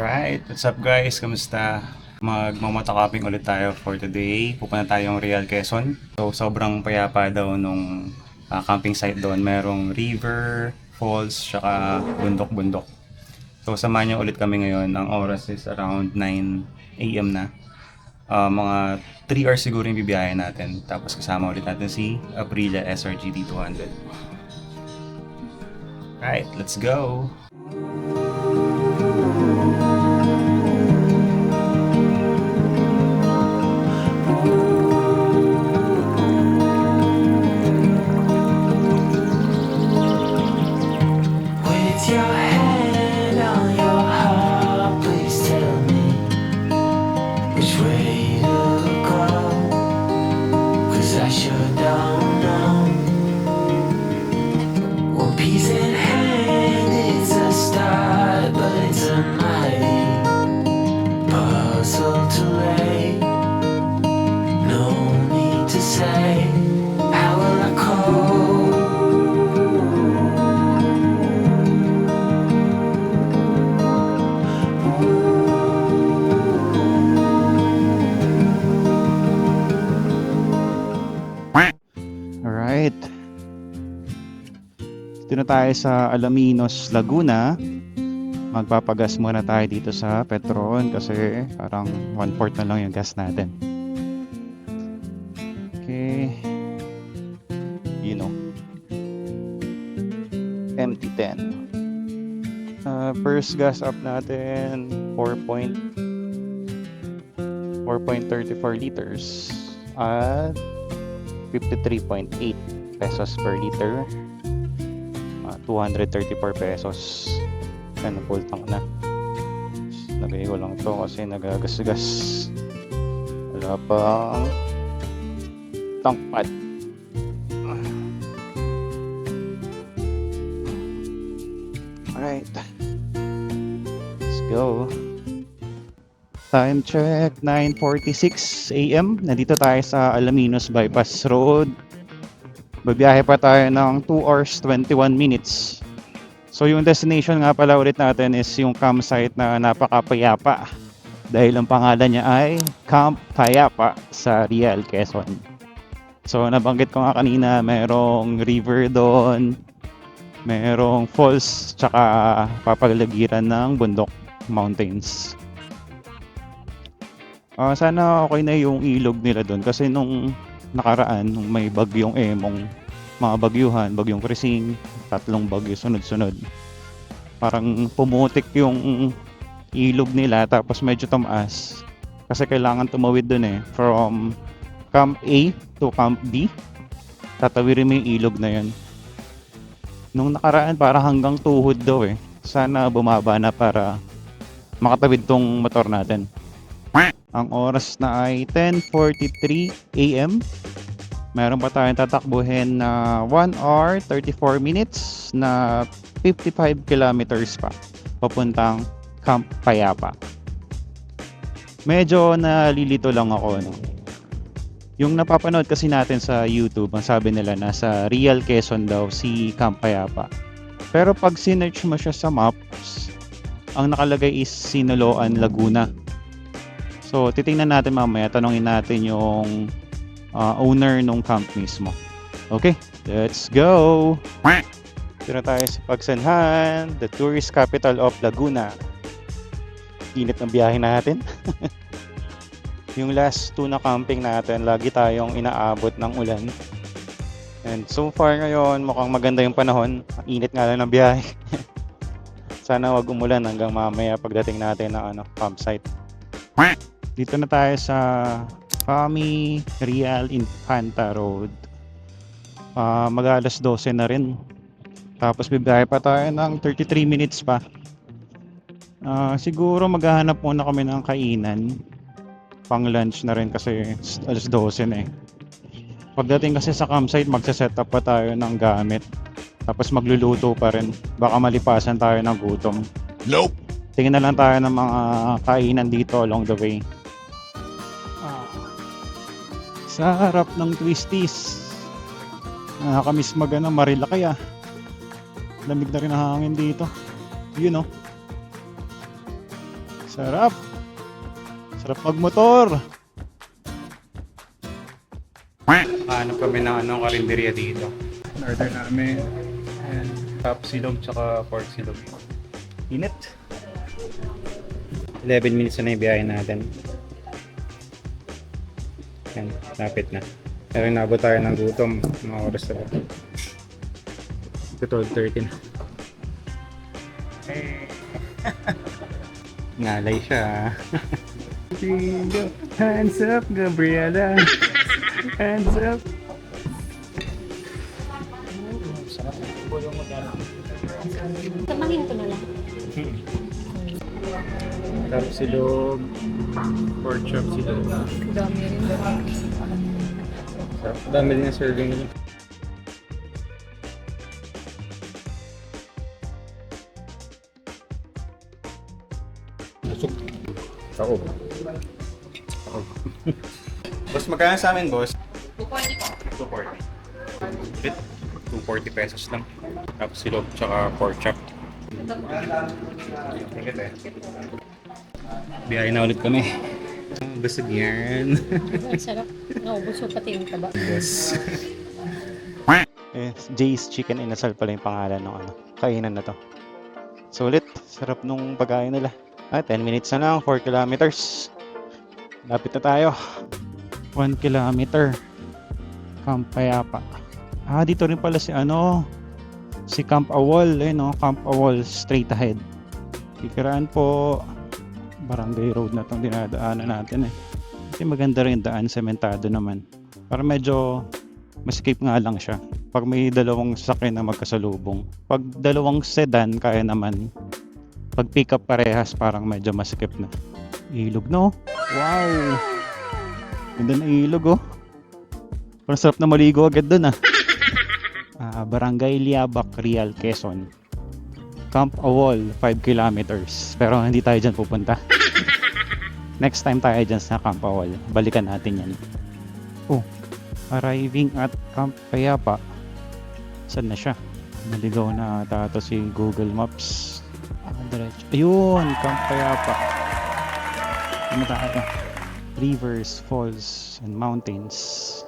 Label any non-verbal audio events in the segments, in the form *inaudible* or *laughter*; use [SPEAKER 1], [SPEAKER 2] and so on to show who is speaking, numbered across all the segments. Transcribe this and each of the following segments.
[SPEAKER 1] Alright, what's up guys? Kamusta? Magmamotocopping ulit tayo for today. Pupunta tayong Real Quezon. So, sobrang payapa daw nung ah, camping site doon. Merong river, falls, tsaka bundok-bundok. So, samahan niyo ulit kami ngayon. Ang oras is around 9 a.m. na. Ah, mga 3 hours siguro yung bibiyahe natin. Tapos kasama ulit natin si Aprilia SRGT 200. Alright, let's go!
[SPEAKER 2] Tayo sa Alaminos, Laguna. Magpapagas muna tayo dito sa Petron kasi parang one fourth na lang yung gas natin. Okay. You know. MT10. Uh, first gas up natin 4 point 4.34 liters at 53.8 pesos per liter. Ah, 234 pesos. Ano, full tank na. Lagay ko lang to kasi nagagasgas. Wala pang tank pad. Alright. Let's go. Time check, 9.46 a.m. Nandito tayo sa Alaminos Bypass Road. Babiyahe pa tayo ng 2 hours 21 minutes. So yung destination nga pala ulit natin is yung campsite na napakapayapa. Dahil ang pangalan niya ay Camp Payapa sa Real, Quezon. So nabanggit ko nga kanina, merong river doon, merong falls, tsaka papalagiran ng bundok mountains. Ah, sana okay na yung ilog nila doon kasi nung nakaraan nung may bagyong emong mga bagyuhan, bagyong krising, tatlong bagyo sunod-sunod. Parang pumutik yung ilog nila tapos medyo tumaas kasi kailangan tumawid doon eh from Camp A to Camp B. Tatawirin mo yung ilog na yun. Nung nakaraan para hanggang tuhod daw eh. Sana bumaba na para makatawid tong motor natin. Ang oras na ay 10.43 a.m. Meron pa tayong tatakbuhin na 1 hour 34 minutes na 55 kilometers pa papuntang Camp Payapa. Medyo nalilito lang ako. No? Yung napapanood kasi natin sa YouTube, ang sabi nila nasa Real Quezon daw si Camp Payapa. Pero pag sinearch mo siya sa maps, ang nakalagay is Sinaloan, Laguna. So, titingnan natin mamaya, tanongin natin yung uh, owner nung camp mismo. Okay, let's go! Dito na tayo sa Pagsanhan, the tourist capital of Laguna. Init ng biyahe natin. *laughs* yung last two na camping natin, lagi tayong inaabot ng ulan. And so far ngayon, mukhang maganda yung panahon. Ang init nga lang ng biyahe. *laughs* Sana wag umulan hanggang mamaya pagdating natin ng ano, campsite. Dito na tayo sa Fami Real Infanta Road. Ah, mag alas 12 na rin. Tapos bibiyahe pa tayo ng 33 minutes pa. Ah, siguro maghahanap muna kami ng kainan. Pang lunch na rin kasi alas 12 na eh. Pagdating kasi sa campsite, magsa-set up pa tayo ng gamit. Tapos magluluto pa rin. Baka malipasan tayo ng gutom.
[SPEAKER 3] Nope.
[SPEAKER 2] Tingin na lang tayo ng mga kainan dito along the way. Ah. Sa harap ng twisties. Nakakamiss mag ano, Marila kaya. Lamig na rin ang hangin dito. Yun oh.
[SPEAKER 4] Sarap. Sarap magmotor.
[SPEAKER 2] Hanap kami ng anong karinderya dito. Order namin. Ayan. Top silog tsaka pork silog. Init. 11 minutes na yung biyahe natin. Yan, lapit na. Pero inabot tayo ng gutom. Mga oras na ba? Ito 12.30 na. Hey. Ngalay siya. Hands up, Gabriela. Hands up.
[SPEAKER 5] Samahin ko na lang.
[SPEAKER 2] Tapos silog. Pork chop silog.
[SPEAKER 5] Dami rin.
[SPEAKER 2] Sarap. Dami din ang serving nila. Taob. Taob. boss, magkano sa amin, boss? 240 po. 240. Bit. 240 pesos lang. Tapos silog, tsaka pork chop. Tingit eh. Biyahe na ulit kami. Busog yan.
[SPEAKER 5] Ang sarap. Naubos ko pati yung taba.
[SPEAKER 2] Yes.
[SPEAKER 4] Eh, Jay's Chicken Inasal pala yung pangalan ng ano, kainan na to. Sulit. Sarap nung pagkain nila. Ah, 10 minutes na lang. 4 kilometers. Lapit na tayo. 1 kilometer. Camp Payapa. Ah, dito rin pala si ano, si Camp Awol, eh no, Camp Awol straight ahead. Kikiraan po Barangay Road na tong dinadaanan natin eh. Kasi maganda rin daan, sementado naman. Para medyo maskip nga lang siya. Pag may dalawang sasakyan na magkasalubong. Pag dalawang sedan, kaya naman. Pag pick up parehas, parang medyo maskip na. Ilog no? Wow! Ganda na ilog oh. Parang sarap na maligo agad dun ah. Ah, Barangay Liabac, Real, Quezon. Camp Awol, 5 kilometers. Pero *laughs* hindi tayo dyan pupunta. *laughs* Next time tayo dyan sa Camp Awol. Balikan natin yan. Oh, arriving at Camp Payapa. Saan na siya? Naligaw na ata ito si Google Maps. Ah. Ayun, Camp Payapa. Ano tayo? Rivers, falls, and mountains.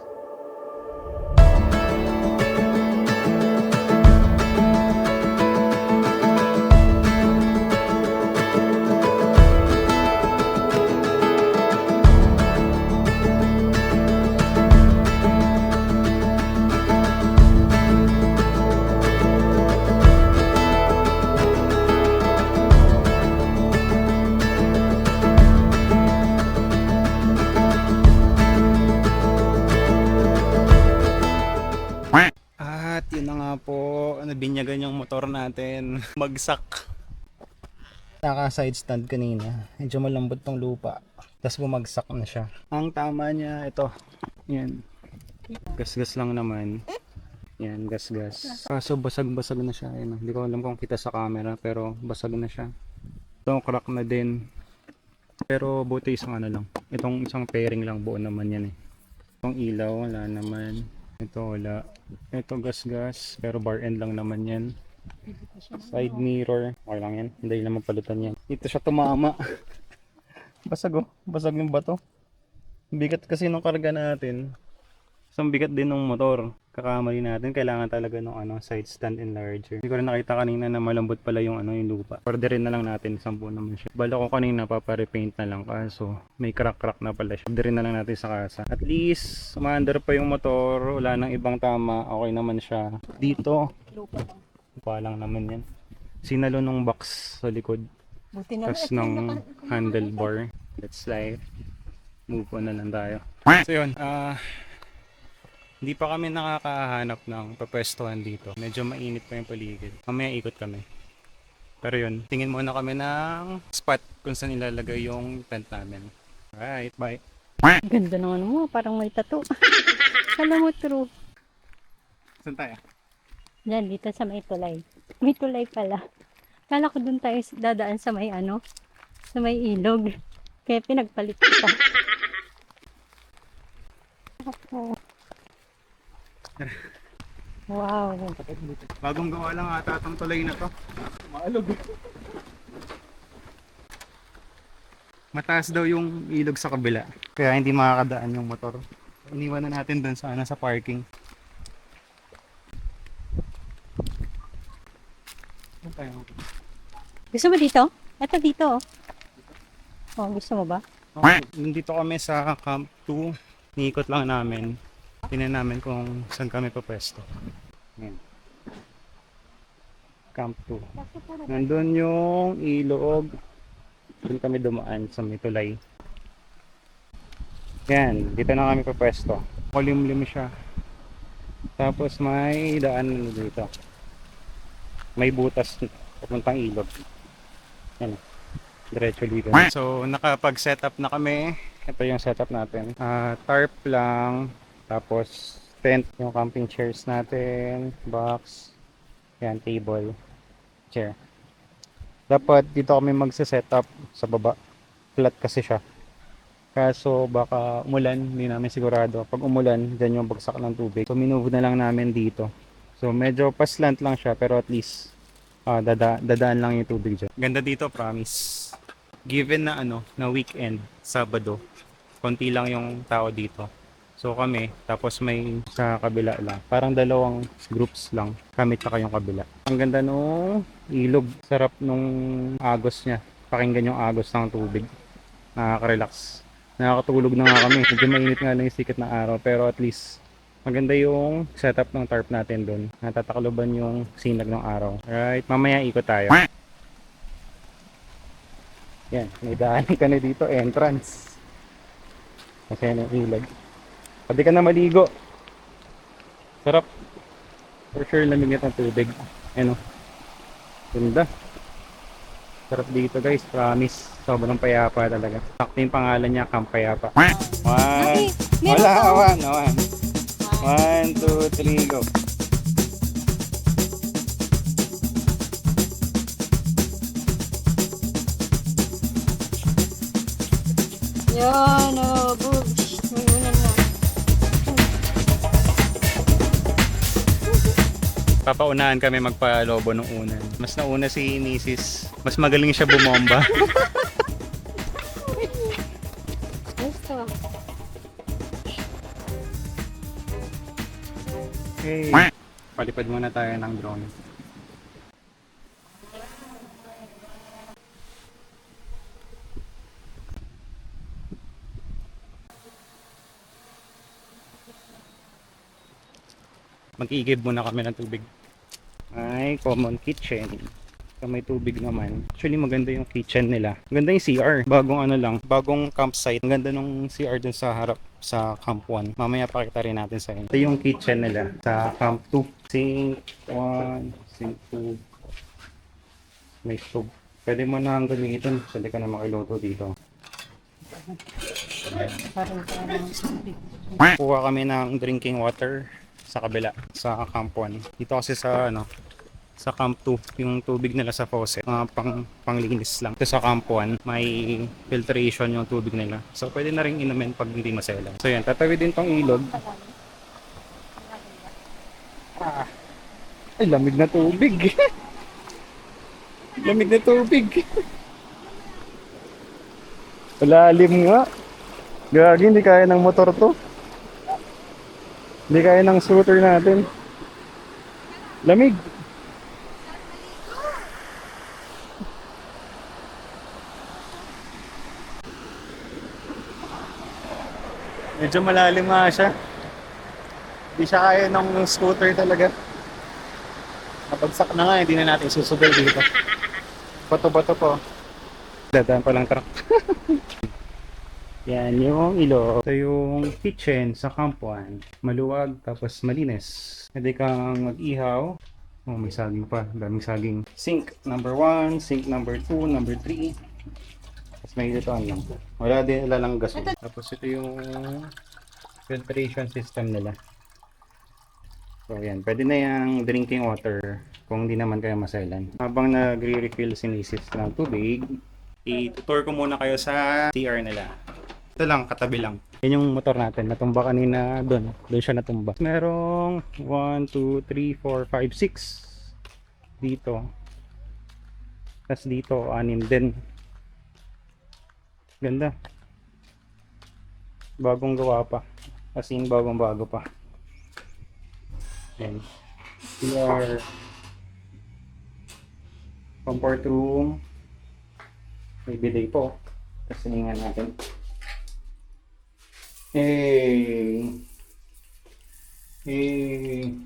[SPEAKER 2] Po, nabinyagan yung motor natin. *laughs* Magsak. Naka side stand kanina. Medyo malambot tong lupa. Tapos bumagsak na siya. Ang tama niya, ito. Yan. Gas-gas lang naman. Yan, gas-gas. Kaso basag-basag na siya. Ayun, hindi ko alam kung kita sa camera, pero basag na siya. Ito, crack na din. Pero buti isang ano lang. Itong isang pairing lang buo naman yan eh. Itong ilaw, wala naman. Ito wala. Ito gas-gas, pero bar end lang naman yan. Side mirror, okay lang yan. Hindi naman palutan yan. Dito siya tumama. *laughs* Basag oh, basag yung bato. Bigat kasi nung karga natin. Isang bigat din ng motor. Kakamali natin, kailangan talaga ng ano, side stand enlarger. Hindi ko rin nakita kanina na malambot pala yung ano yung lupa. Orderin na lang natin, sampu naman siya. Bala ko kanina paparepaint na lang kaso may crack-crack na pala siya. Orderin na lang natin sa kasa. At least, umaandar pa yung motor, wala nang ibang tama, okay naman siya. Dito,
[SPEAKER 5] Lupa lang.
[SPEAKER 2] pa lang naman yan. Sinalo nung box sa likod.
[SPEAKER 5] Buti na
[SPEAKER 2] Tapos
[SPEAKER 5] lang.
[SPEAKER 2] ng handlebar. That's life. Move on na lang tayo. So yun, ah hindi pa kami nakakahanap ng papwestuhan dito. Medyo mainit pa yung paligid. Mamaya ikot kami. Pero yun, tingin muna kami ng spot kung saan ilalagay yung tent namin. Alright, bye.
[SPEAKER 5] Ganda naman mo. Parang may tattoo. *laughs* Kala mo true.
[SPEAKER 2] Saan tayo?
[SPEAKER 5] Yan, dito sa may tulay. May tulay pala. Kala ko dun tayo dadaan sa may ano, sa may ilog. Kaya pinagpalit ko pa. *laughs* Ako. Wow.
[SPEAKER 2] Bagong gawa lang ata itong tulay na to. Maalog. mataas daw yung ilog sa kabila. Kaya hindi makakadaan yung motor. Iniwan na natin doon sa, ano, sa parking.
[SPEAKER 5] Gusto mo dito? Ito dito. oh. Oh, gusto mo ba?
[SPEAKER 2] Okay. Nandito kami sa Camp 2. Niikot lang namin. Tingnan namin kung saan kami papwesto. Ayan. Camp 2. Nandun yung ilog. Doon kami dumaan sa may tulay. Yan, dito na kami papwesto. Kulimlim siya. Tapos may daan dito. May butas papuntang ilog. Yan. Diretso dito. So, nakapag-setup na kami. Ito yung setup natin. Ah, tarp lang. Tapos, tent. Yung camping chairs natin. Box. Yan, table. Chair. Dapat dito kami magse-setup sa baba. Flat kasi siya. Kaso baka umulan, hindi namin sigurado. Pag umulan, dyan yung bagsak ng tubig. So minove na lang namin dito. So medyo paslant lang siya pero at least ah, dada, dadaan lang yung tubig dyan. Ganda dito, promise. Given na ano, na weekend, Sabado, konti lang yung tao dito. So kami, tapos may sa kabila lang. Parang dalawang groups lang. Kami tsaka yung kabila. Ang ganda nung ilog. Sarap nung agos niya. Pakinggan yung agos ng tubig. Nakaka-relax. Nakakatulog na nga kami. Medyo mainit nga lang yung sikat na araw. Pero at least maganda yung setup ng tarp natin doon. Natatakloban yung sinag ng araw. Alright, mamaya ikot tayo. Yan, may daan ka na dito, entrance. Kasi yung ilog. Pwede ka na maligo. Sarap. For sure, lamig ng tubig. Ano? Ganda. Sarap dito guys, promise. Sobrang payapa talaga. Sakto yung pangalan niya, Camp Payapa. One. Wala, one, one. One, two, three, go.
[SPEAKER 5] Yan, oh, boobs.
[SPEAKER 2] Papaunahan kami magpalobo nung unan. Mas nauna si Mrs. Mas magaling siya bumomba. *laughs*
[SPEAKER 5] Gusto.
[SPEAKER 2] Okay. Palipad muna tayo ng drone. Mag-igib muna kami ng tubig. Ay, common kitchen. So, may tubig naman. Actually, maganda yung kitchen nila. Maganda yung CR. Bagong ano lang, bagong campsite. Ang ganda nung CR dun sa harap sa Camp 1. Mamaya pakita rin natin sa inyo. Ito yung kitchen nila sa Camp 2. Sink 1, sink 2. May stove. Pwede mo na ang gamitin. Pwede ka na makiluto dito. Kuha kami ng drinking water sa kabila sa Camp 1. Dito kasi sa ano sa Camp 2, yung tubig nila sa faucet, mga pang panglinis lang. Ito sa Camp 1, may filtration yung tubig nila. So pwede na rin inumin pag hindi maselan. So yan, tatawid din tong ilog. Ah, ay, lamig na tubig. *laughs* lamig na tubig. *laughs* Malalim nga. Gagi, hindi kaya ng motor to. Hindi kaya ng scooter natin. Lamig. Medyo malalim nga siya. Hindi siya kaya ng scooter talaga. Napagsak na nga, hindi na natin susubay dito. Bato-bato po. Dadaan pa lang truck. *laughs* Yan yung ilo. Ito yung kitchen sa kampuan. Maluwag tapos malinis. Pwede kang mag-ihaw. Oh, may saging pa. Daming saging. Sink number 1, sink number 2, number 3. Tapos may ito lang. Wala din lang gasol. Tapos ito yung filtration system nila. So yan, pwede na yung drinking water kung hindi naman kayo maselan. Habang nagre-refill si Mrs. ng tubig, i-tour ko muna kayo sa CR nila. Ito lang, katabi lang. Yan yung motor natin. Natumba kanina doon. Doon siya natumba. Merong 1, 2, 3, 4, 5, 6 dito. Tapos dito, anim din. Ganda. Bagong gawa pa. As in, bagong bago pa. Ayan. CR. Comfort room. May bidet po. Tapos hiningan natin. Hey! Hey!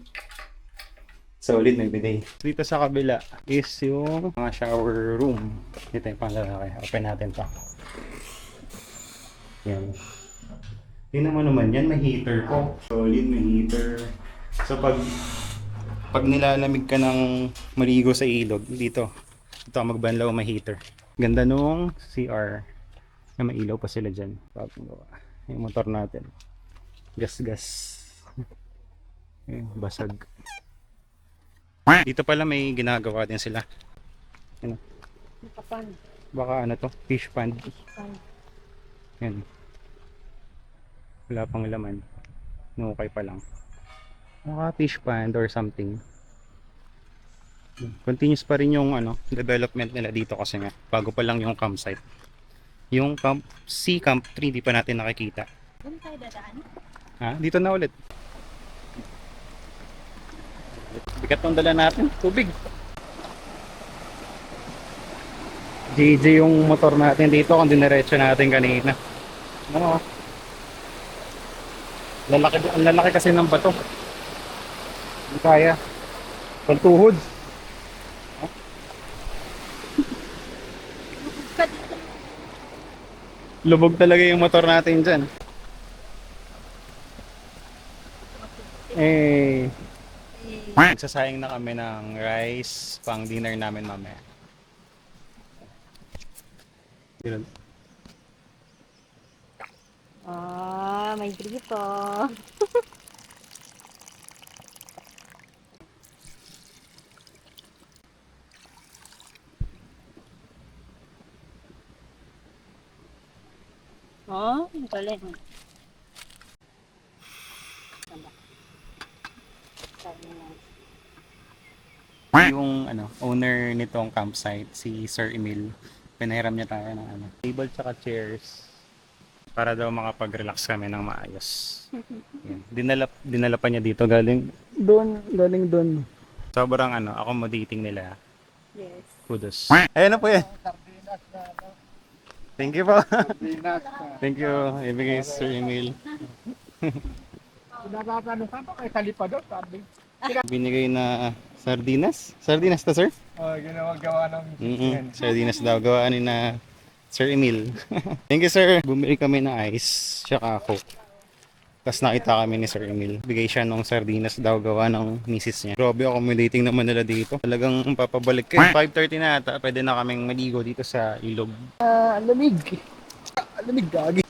[SPEAKER 2] Solid bidet. Dito sa kabila is yung mga shower room. Dito yung panglalaki. Open natin to. Yan. Tingnan mo naman yan, may heater po. Solid, may heater. So pag pag nilalamig ka ng maligo sa ilog, dito. Ito ang magbanlaw, may heater. Ganda nung CR. Na may ilaw pa sila dyan. Gawa. Yung motor natin. Gas-gas. Ayun, basag. Dito pala may ginagawa din sila.
[SPEAKER 5] Kapan.
[SPEAKER 2] Baka ano to, fish pond. Yan. Wala pang laman. Nukay pa lang. Mukha fish pond or something. Continuous pa rin yung ano, development nila dito kasi nga. Bago pa lang yung campsite. Yung camp, C Camp 3 di pa natin nakikita.
[SPEAKER 5] Doon tayo dadaan?
[SPEAKER 2] Ha? Dito na ulit. Bigat ng dala natin. Tubig. JJ yung motor natin dito kung diniretso natin kanina. Ano? Lalaki, ang lalaki kasi ng bato. Hindi kaya. Pantuhod. Lubog talaga yung motor natin dyan. Eh, nagsasayang na kami ng rice pang dinner namin mamaya. Yun.
[SPEAKER 5] Ah, may grito. *laughs* Oh, ang galing.
[SPEAKER 2] Yung ano, owner nitong campsite, si Sir Emil, pinahiram niya tayo ng ano, table tsaka chairs para daw makapag-relax kami ng maayos. Yan. Dinala, dinala pa niya dito galing doon, galing doon. Sobrang ano, accommodating nila.
[SPEAKER 5] Yes.
[SPEAKER 2] Kudos. Ayun na po yan. Thank you po. Thank you. Ibigay si Sir Emil. Binigay na sardinas. Sardinas to, sir?
[SPEAKER 6] Oh, ginawa-gawa ng
[SPEAKER 2] Mm Sardinas daw. Gawa ni na Sir Emil. *laughs* Thank you, sir. Bumili kami ng ice, tsaka coke. Tapos nakita kami ni Sir Emil. Bigay siya ng sardinas daw gawa ng misis niya. Grabe, accommodating naman nila dito. Talagang papabalik kayo. 5.30 na ata. Pwede na kaming maligo dito sa ilog.
[SPEAKER 6] Ah, lamig. Ah, lamig gagi.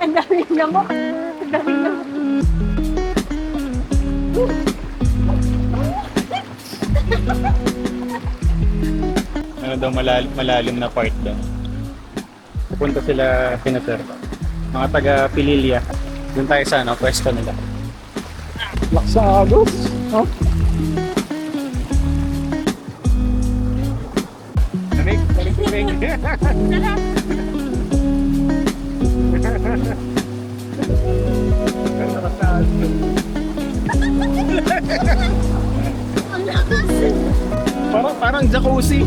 [SPEAKER 5] Ang dami lamok. Ang dami lamok.
[SPEAKER 2] Ano daw malalim, malalim na part daw. Pupunta sila Pinater. Mga taga Pililya. Doon tayo sa ano, pwesto nila.
[SPEAKER 6] Laksagos. Oh.
[SPEAKER 2] Lamig, lamig, lamig. *laughs* parang, parang jacuzzi.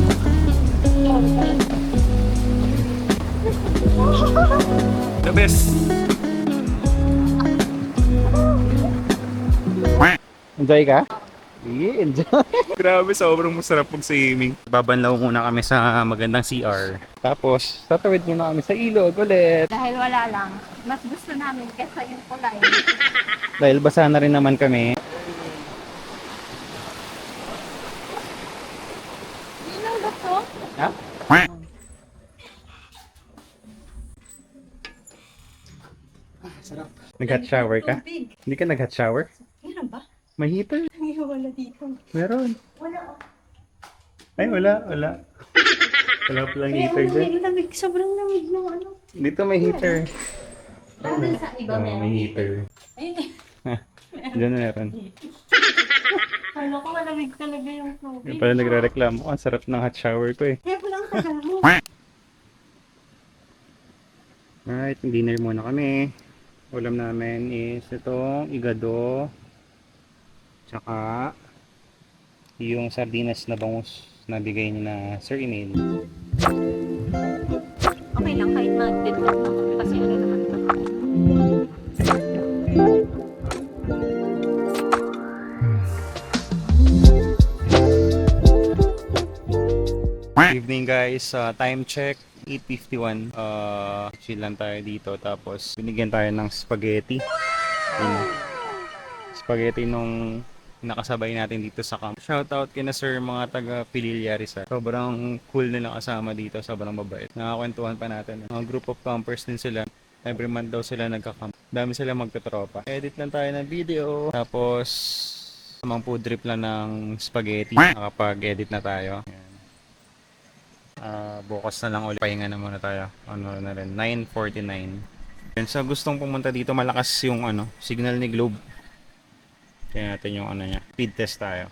[SPEAKER 2] The best. Enjoy ka?
[SPEAKER 6] Yeah, enjoy. *laughs*
[SPEAKER 2] Grabe, sobrang masarap pag swimming. Babanlaw muna kami sa magandang CR. Tapos, tatawid muna kami sa ilog ulit.
[SPEAKER 5] Dahil wala lang, mas gusto namin kesa yung kulay. *laughs*
[SPEAKER 2] Dahil basa na rin naman kami.
[SPEAKER 5] Sino ba to?
[SPEAKER 2] Ha? Nag-hot shower ka?
[SPEAKER 5] Tubig.
[SPEAKER 2] Hindi ka nag-hot shower?
[SPEAKER 5] Meron ba?
[SPEAKER 2] May heater?
[SPEAKER 5] Ay, wala dito.
[SPEAKER 2] Meron.
[SPEAKER 5] Wala.
[SPEAKER 2] Ay, wala, wala. Wala palang
[SPEAKER 5] Kaya
[SPEAKER 2] heater dyan.
[SPEAKER 5] may lamig. Sobrang lamig ng ano.
[SPEAKER 2] Dito may heater.
[SPEAKER 5] Ano sa iba
[SPEAKER 2] Oh,
[SPEAKER 5] meron?
[SPEAKER 2] may heater.
[SPEAKER 5] Ayun eh. *laughs*
[SPEAKER 2] Diyan na meron. *laughs*
[SPEAKER 5] Kala ko malamig talaga yung
[SPEAKER 2] Yung
[SPEAKER 5] tubig.
[SPEAKER 2] pala nagre-reklamo. Ang sarap ng hot shower ko eh.
[SPEAKER 5] Kaya pala ang tagal mo.
[SPEAKER 2] Alright, dinner muna kami. Ulam namin is itong igado. Tsaka yung sardinas na bangus na bigay ni na Sir Emil.
[SPEAKER 5] Okay lang kahit kami kasi ano naman.
[SPEAKER 2] Evening guys, uh, time check 8.51 uh, chill lang tayo dito tapos binigyan tayo ng spaghetti. Yun. spaghetti nung nakasabay natin dito sa camp. Shoutout kina sir mga taga Pililla Rizal sobrang cool nila kasama dito sobrang mabait. Nakakwentuhan pa natin. Mga group of campers din sila. Every month daw sila nagka-camp. Dami sila magtotropa edit lang tayo ng video. Tapos Tamang food trip lang ng spaghetti. Nakapag-edit na tayo. Ayan. Ah, bukas na lang ulit. Pahinga na muna tayo. Ano na rin, 9.49. Yan, sa gustong pumunta dito, malakas yung ano, signal ni Globe. Kaya natin yung ano niya. Speed test tayo.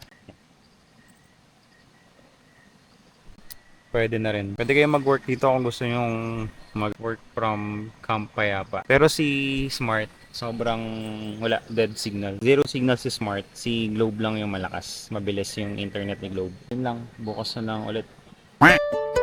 [SPEAKER 2] Pwede na rin. Pwede kayo mag-work dito kung gusto nyong mag-work from Camp Payapa. Pero si Smart, sobrang wala, dead signal. Zero signal si Smart. Si Globe lang yung malakas. Mabilis yung internet ni Globe. Yun lang, bukas na lang ulit.
[SPEAKER 7] Morning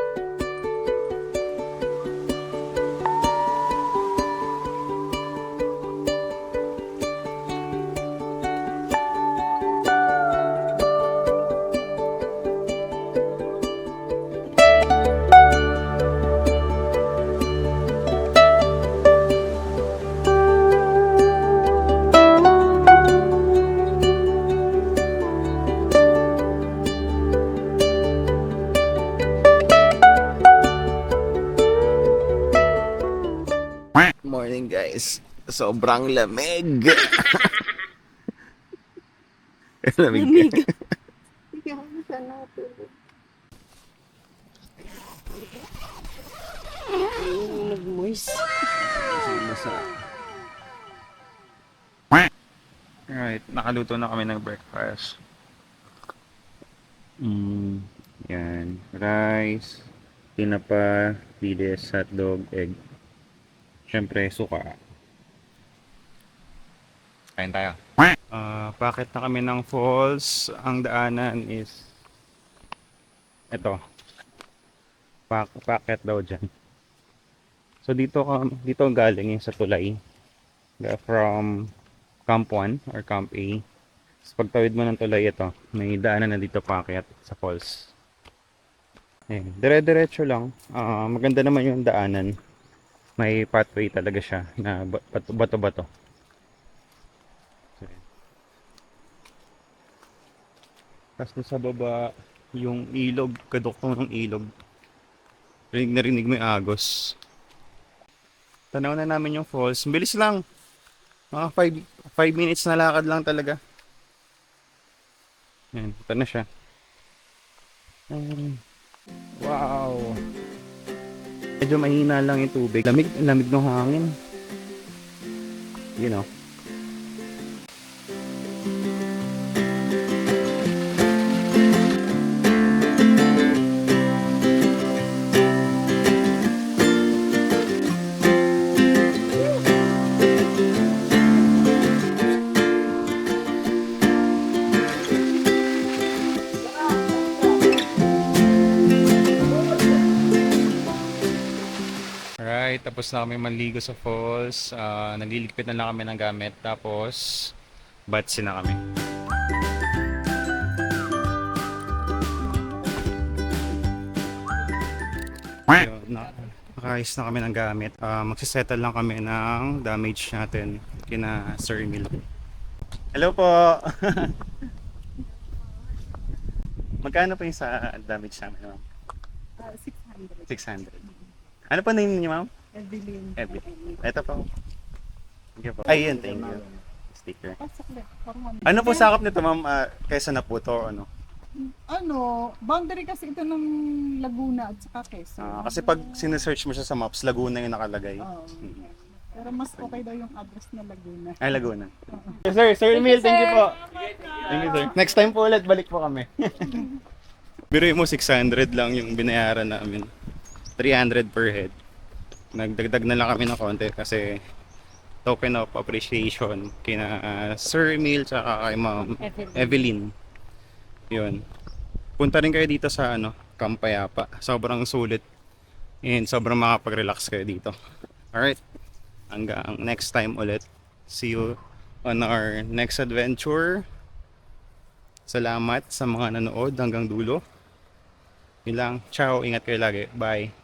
[SPEAKER 7] Sobrang *laughs* lamig. lamig.
[SPEAKER 5] Nag-moist.
[SPEAKER 2] Alright, nakaluto na kami ng breakfast. Mm, yan. Rice, tinapa, pides, hotdog, egg. Siyempre, suka. Kain tayo. Ah, packet na kami ng falls. Ang daanan is ito. Pak packet daw dyan. So dito dito galing yung sa tulay. From Camp 1 or Camp A. Tapos pagtawid mo ng tulay ito, may daanan na dito paakyat sa falls. Eh, dire-diretso lang. Ah, maganda naman yung daanan. May pathway talaga siya na ba- bato- bato-bato. So, yun. Tapos sa baba, yung ilog, kaduktong ng ilog. Rinig na rinig mo yung agos. Tanaw na namin yung falls. Bilis lang. Mga 5 minutes na lakad lang talaga. Yan, ito na siya. Ayan. Wow! Medyo mahina lang yung tubig. Lamig, lamig ng hangin. You know. Alright, tapos na kami manligo sa falls. Ah, nagliligpit na lang kami ng gamit. Tapos, batsi na kami. Ayun, na, nakaayos na kami ng gamit. Ah, magsisettle lang kami ng damage natin kina Sir Emil. Hello po! *laughs* Magkano po yung sa damage namin, ma'am? 600. 600. Ano pa name niyo, ma'am?
[SPEAKER 8] Evelyn.
[SPEAKER 2] Evelyn. Ito po. Thank you po. Ayun, thank you. Sticker.
[SPEAKER 8] Pasok Parang
[SPEAKER 2] Ano po sakop nito, ma'am? Ah, kaysa na po to, ano?
[SPEAKER 8] Ano, boundary kasi ito ng Laguna at saka Quezon.
[SPEAKER 2] Ah, kasi pag sinesearch mo siya sa maps, Laguna yung nakalagay.
[SPEAKER 8] Oo. Pero mas okay daw yung address na Laguna.
[SPEAKER 2] Ay, Laguna. Yes, sir. Sir Emil, thank you po. Thank you, sir. Next time po ulit, balik po kami. *laughs* Biro mo, 600 lang yung binayaran namin. 300 per head. Nagdagdag na lang kami ng konti kasi token of appreciation kina uh, Sir Emil tsaka kay Ma'am
[SPEAKER 5] Evelyn.
[SPEAKER 2] Evelyn. Yun. Punta rin kayo dito sa ano, Kampayapa. Sobrang sulit. And sobrang makapag-relax kayo dito. Alright. Hanggang next time ulit. See you on our next adventure. Salamat sa mga nanood hanggang dulo. Yun lang. Ciao. Ingat kayo lagi. Bye.